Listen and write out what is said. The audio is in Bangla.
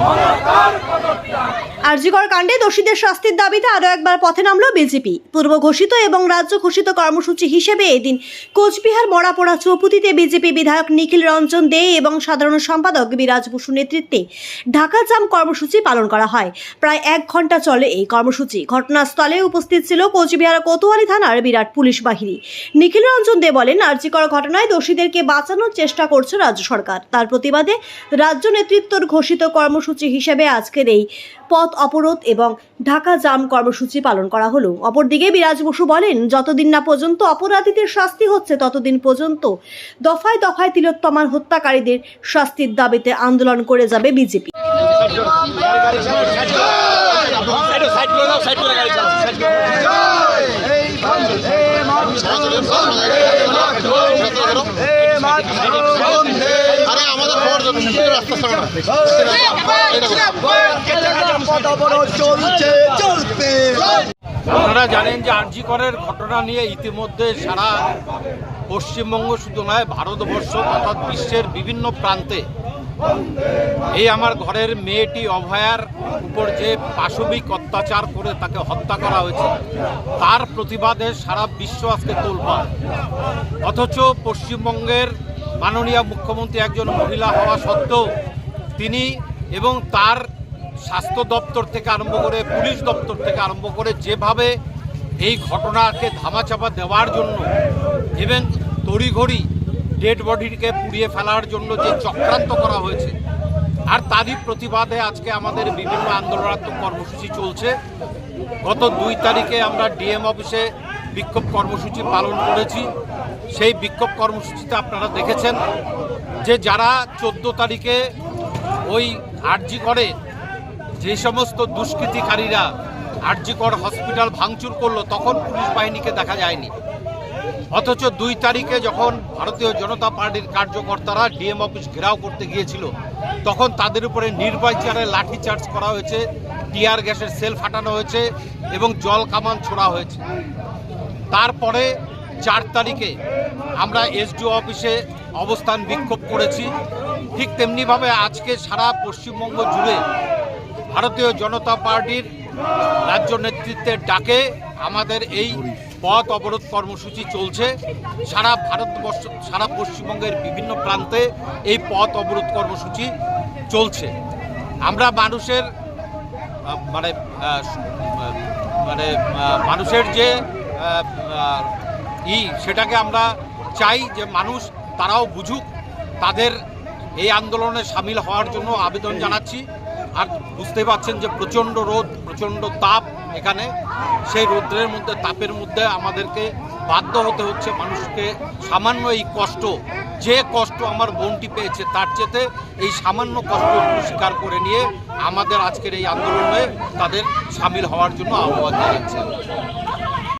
Monarcar আরজিকর কাণ্ডে দোষীদের শাস্তির দাবিতে আরও একবার পথে নামল বিজেপি। পূর্ব ঘোষিত এবং রাজ্য ঘোষিত কর্মসূচি হিসেবে এদিন কোচবিহার, মরাপোড়া চৌপুতিতে বিজেপি বিধায়ক নিখিল রঞ্জন দে এবং সাধারণ সম্পাদক বিরাজ বসু নেতৃত্বে ঢাকা জাম কর্মসূচি পালন করা হয়। প্রায় এক ঘণ্টা চলে এই কর্মসূচি। ঘটনাস্থলে উপস্থিত ছিল কোচবিহার কোতোয়ালি থানার বিরাট পুলিশ বাহিনী। নিখিল রঞ্জন দে বলেন, আরজিকর ঘটনায় দোষীদেরকে বাঁচানোর চেষ্টা করছে রাজ্য সরকার। তার প্রতিবাদে রাজ্য নেতৃত্বর ঘোষিত কর্মসূচি হিসেবে আজকের এই পথ অবরোধ এবং ঢাকা জাম কর্মসূচি পালন করা হলো অপরদিকে বিরাজ বসু বলেন যতদিন না পর্যন্ত অপরাধীদের শাস্তি হচ্ছে ততদিন পর্যন্ত দফায় দফায় তিলোত্তমার হত্যাকারীদের শাস্তির দাবিতে আন্দোলন করে যাবে বিজেপি আপনারা জানেন যে আর্জি করের ঘটনা নিয়ে ইতিমধ্যে সারা পশ্চিমবঙ্গ শুধু নয়, ভারতবর্ষ অর্থাৎ বিশ্বের বিভিন্ন প্রান্তে এই আমার ঘরের মেয়েটি অভয়ার উপর যে পাশবিক অত্যাচার করে তাকে হত্যা করা হয়েছে, তার প্রতিবাদে সারা বিশ্ব আজকে তোলপা অথচ পশ্চিমবঙ্গের মাননীয় মুখ্যমন্ত্রী একজন মহিলা হওয়া সত্ত্বেও তিনি এবং তার স্বাস্থ্য দপ্তর থেকে আরম্ভ করে পুলিশ দপ্তর থেকে আরম্ভ করে যেভাবে এই ঘটনাকে ধামাচাপা দেওয়ার জন্য এবং তড়িঘড়ি ডেড বডিকে পুড়িয়ে ফেলার জন্য যে চক্রান্ত করা হয়েছে, আর তারই প্রতিবাদে আজকে আমাদের বিভিন্ন আন্দোলনাত্মক কর্মসূচি চলছে। গত দুই তারিখে আমরা ডিএম অফিসে বিক্ষোভ কর্মসূচি পালন করেছি। সেই বিক্ষোভ কর্মসূচিতে আপনারা দেখেছেন যে যারা চোদ্দ তারিখে ওই আরজি করে, যে সমস্ত দুষ্কৃতিকারীরা আরজিকর হসপিটাল ভাঙচুর করল, তখন পুলিশ বাহিনীকে দেখা যায়নি। অথচ দুই তারিখে যখন ভারতীয় জনতা পার্টির কার্যকর্তারা ডিএম অফিস ঘেরাও করতে গিয়েছিল, তখন তাদের উপরে নির্বাচনে লাঠিচার্জ করা হয়েছে টিয়ার গ্যাসের সেল ফাটানো হয়েছে এবং জল কামান ছোড়া হয়েছে। তারপরে চার তারিখে আমরা এসডিও অফিসে অবস্থান বিক্ষোভ করেছি। ঠিক তেমনিভাবে আজকে সারা পশ্চিমবঙ্গ জুড়ে ভারতীয় জনতা পার্টির রাজ্য নেতৃত্বের ডাকে আমাদের এই পথ অবরোধ কর্মসূচি চলছে। সারা ভারতবর্ষ, সারা পশ্চিমবঙ্গের বিভিন্ন প্রান্তে এই পথ অবরোধ কর্মসূচি চলছে। আমরা মানুষের মানে মানে মানুষের যে ই, সেটাকে আমরা চাই যে মানুষ তারাও বুঝুক, তাদের এই আন্দোলনে সামিল হওয়ার জন্য আবেদন জানাচ্ছি। আর বুঝতে পারছেন যে প্রচণ্ড রোদ, প্রচণ্ড তাপ এখানে। সেই রৌদ্রের মধ্যে, তাপের মধ্যে আমাদেরকে বাধ্য হতে হচ্ছে মানুষকে সামান্য এই কষ্ট, যে কষ্ট আমার বোনটি পেয়েছে তার চেতে এই সামান্য কষ্ট স্বীকার করে নিয়ে আমাদের আজকের এই আন্দোলনে তাদের সামিল হওয়ার জন্য আহ্বান জানাচ্ছি।